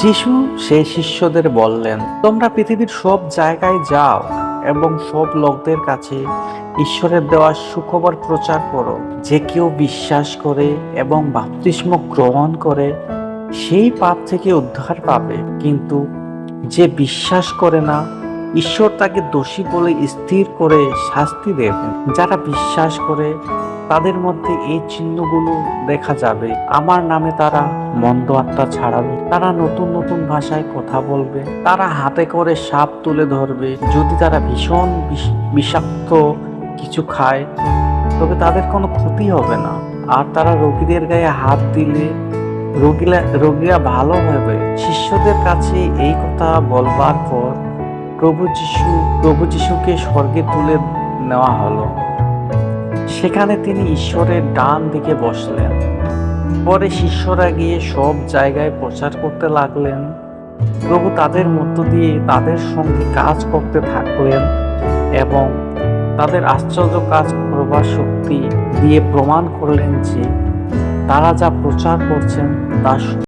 যিশু সেই শিষ্যদের বললেন, তোমরা পৃথিবীর সব জায়গায় যাও এবং সব লোকদের কাছে ঈশ্বরের দেওয়া সুখবর প্রচার করো। যে কেউ বিশ্বাস করে এবং বাপতিস্ম গ্রহণ করে, সেই পাপ থেকে উদ্ধার পাবে। কিন্তু যে বিশ্বাস করে না, ঈশ্বর তাকে দোষী বলে স্থির করে শাস্তি দেবেন। যারা বিশ্বাস করে তাদের মধ্যে এই চিহ্নগুলো দেখা যাবে। আমার নামে তারা মন্দ আত্মা ছাড়াবে। তারা নতুন নতুন ভাষায় কথা বলবে। তারা হাতে করে সাপ তুলে ধরবে। যদি তারা ভীষণ বিষাক্ত কিছু খায়, তবে তাদের কোনো ক্ষতি হবে না। আর তারা রোগীদের গায়ে হাত দিলে রোগীরা রোগীরা ভালো হবে। শিষ্যদের কাছে এই কথা বলবার পর প্রভু যিশু, প্রভু যিশুকে স্বর্গে তুলে নেওয়া হলো। সেখানে তিনি ঈশ্বরের ডান দিকে বসলেন। পরে শিষ্যরা গিয়ে সব জায়গায় প্রচার করতে লাগলেন। প্রভু তাদের মধ্য দিয়ে তাদের সঙ্গে কাজ করতে থাকলেন এবং তাদের আশ্চর্য কাজ করবার শক্তি দিয়ে প্রমাণ করলেন যে তারা যা প্রচার করছেন তা